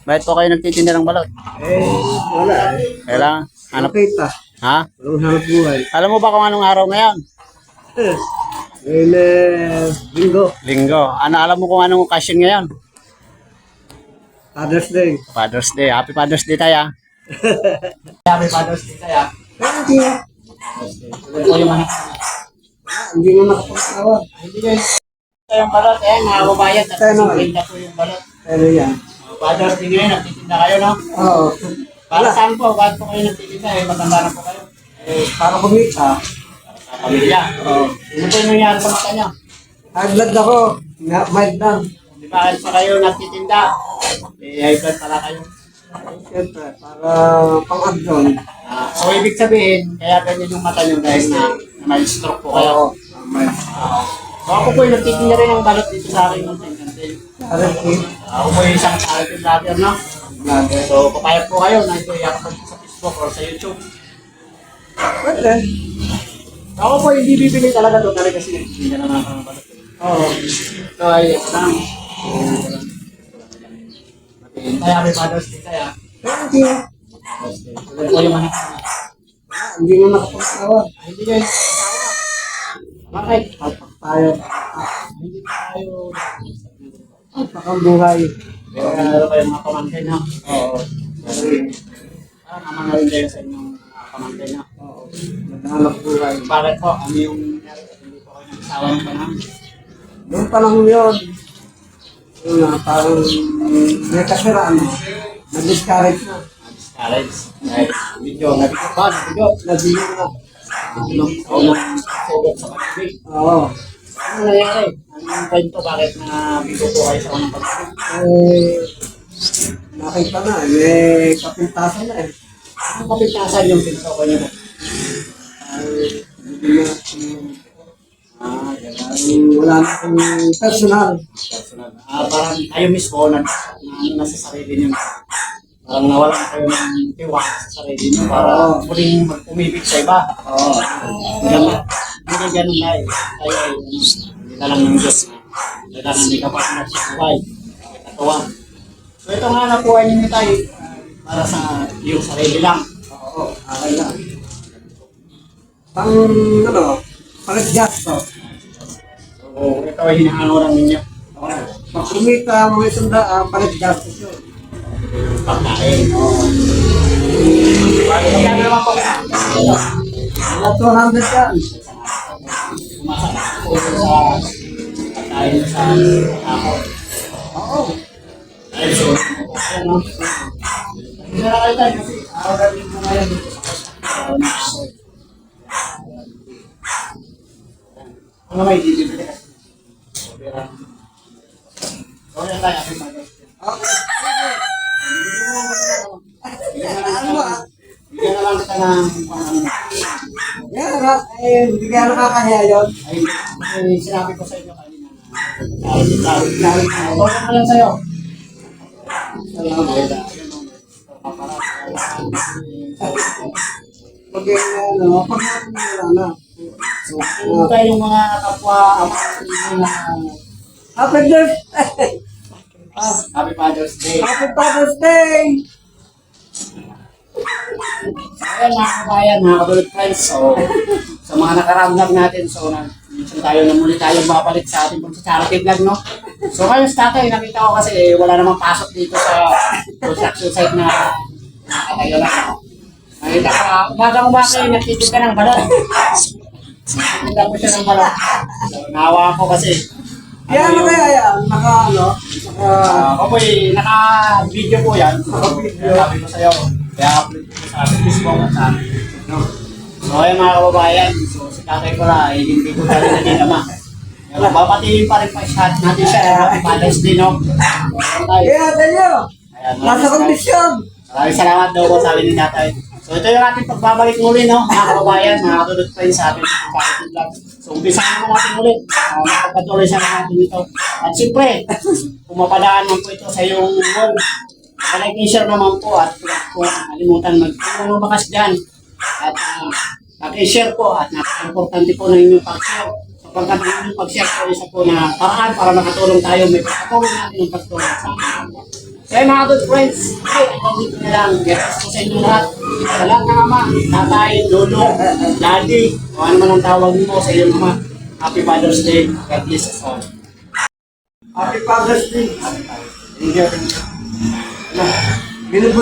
Bakit po kayo nagtitinda ng balot? Eh, wala eh. Kailangan, ano, Nakita. ha? Walang hanap buhay. Alam mo ba kung anong araw ngayon? Eh, ngayon eh, bingo. Linggo. Ano, alam mo kung anong occasion ngayon? Father's Day. Father's Day. Happy Father's Day tayo. ah. Happy Father's Day tayo. Thank you. Ito po yung mga Hindi nga nakapagtawag. Hindi guys. Ito yung balot. Ayan, mga kababayan. At Ano? sinigilda po yung balot. Pero yan. Father's Day ngayon. Nagtitinda kayo, no? Oo. Para saan po? Bakit po kayo nagtitinda? Eh, matanda na po kayo. Eh, para kumita. Sa pamilya. Oo. Ano po yung nangyari sa mata niyo? High blood ako. Nga, mild lang. Di ba kahit pa kayo nagtitinda? Eh, high blood pala kayo. Siyempre, para pang-abdon. Ah, so, ibig sabihin, kaya ganyan yung mata niyo dahil na, na may stroke po kayo. Oo. Mild. Ah, so, ako po yung nagtitinda rin ng balot dito sa akin ng Tengantin. Parang eh, Ako po yung isang charity vlogger, no? vlogger. So, papayag po kayo na ito i-upload sa Facebook or sa YouTube. Pwede. Ako po hindi bibili talaga to talaga kasi nagtitinda na mga balot. Oo. So, ay, lang. Kaya may Father's Day kaya. Thank you. Ito po yung mga Hindi nga nakapagtawag. Hindi guys. Bakit? Tayo. Hindi tayo. Pakang buhay. Pero meron kayo mga pamangkin na. Oo. Parang naman na rin sa inyong mga pamangkin na. Oo. Naghanap buhay. Bakit po? Ano yung nangyari? Hindi po kayo nagsawa ng panahon? Noong panahon yun, yun nga, parang may kasiraan. Nag-discourage na. Discourage. Dahil video? Nabigyo. Nabili na. Sa pag-ibig. Oo. Ano nangyari? Anong kwento? Bakit nabigo po kayo sa unang pag-ibig? Eh, nakita na, may kapintasan na eh. Anong kapitasan yung ko niyo? Ay, hindi na, Ah, ay, wala na akong personal. personal. Ah, parang kayo mismo na, na ano na sa sarili niyo. Parang nawalan kayo ng tiwala sa sarili niyo para muling mag-umibig sa iba. Oo. Ganun. Hindi ganun na eh. Tayo ay ano, hindi lang ng Diyos na kailangan may kapatid sa buhay. May katawan. So ito nga nakuha niyo tayo para sa iyong sarili lang. Oo, okay na. Pang, ano, pang-adjust to. So ito ay hinahangoran ninyo. Pag kumita mga isang daan, pang-adjust yun. Pagkain. Magkano naman po? Mga 200 yan. Po sa pagkain sa ako. Oo. Ay, so, ano? Hindi na kayo tayo kasi araw na rin mo ngayon dito sa hospital. Ano may kasi? So, yan tayo, Okay. Kita ng- bigyan na lang kita ng ano. Ha? Eh, hindi kaya nakakahiya yun. Ay, ay, sinabi ko sa inyo kanina sabi, sabi, sabi, okay na lang sa'yo. Salamat. Pag ano, pag wala na. So, kung tayong mga kapwa ama na Happy birthday! Ah, Happy Father's Day. Happy Father's Day! Ayan mga kabayan, mga kabulot friends. So, sa mga nakaraan vlog natin, so, na, minsan tayo na muli tayo babalik sa ating pang charity vlog, no? So, ngayon sa tatay, nakita ko kasi eh, wala namang pasok dito sa construction site na nakatayo ako. Nakita ko, ah, umaga umaga yung nagtitinda ng balon. Nagtitinda ko siya ng balon. So, nawa ako kasi. Yan, ano yung- kaya yan? Naka, ano? Naka, Ah, ako po eh, naka-video po yan. Naka-video. Sabi ko sa'yo. Kaya upload ko sa ating YouTube, no? So ayun mga kababayan, so si tatay ko na, eh, hindi ko talaga naginama. Kaya babatiin pa rin pa siya natin siya. eh, Happy Father's Day, no? Ayan tayo. kaya tayo! Ayan, Nasa kondisyon! Maraming salamat daw po sabi ni tatay. So ito yung ating pagbabalik muli, no? Mga kababayan, mga katulad pa rin sa ating charity vlog. So umpisahan mo natin ulit. Uh, Magpapatuloy sa natin ito. At siyempre, kung mapadaan man po ito sa iyong wall, like and share naman po at kung kalimutan mag-tulong ng bakas dyan. At uh, mag-share po at napaka-importante po ng inyong pag-share. Sapagkat ang inyong pag-share po isa po na paraan para makatulong tayo. May pagkatulong natin ng pagtulong sa. So yun mga good friends, ay, hanggang dito na lang. Get ko sa inyo lahat. Sa lahat ng ama, tatay, lolo, daddy, kung ano man ang tawag mo sa iyong ama. Happy Father's Day. God bless us all. Happy Father's Day. Happy Father's Day. Thank you. Binubuhay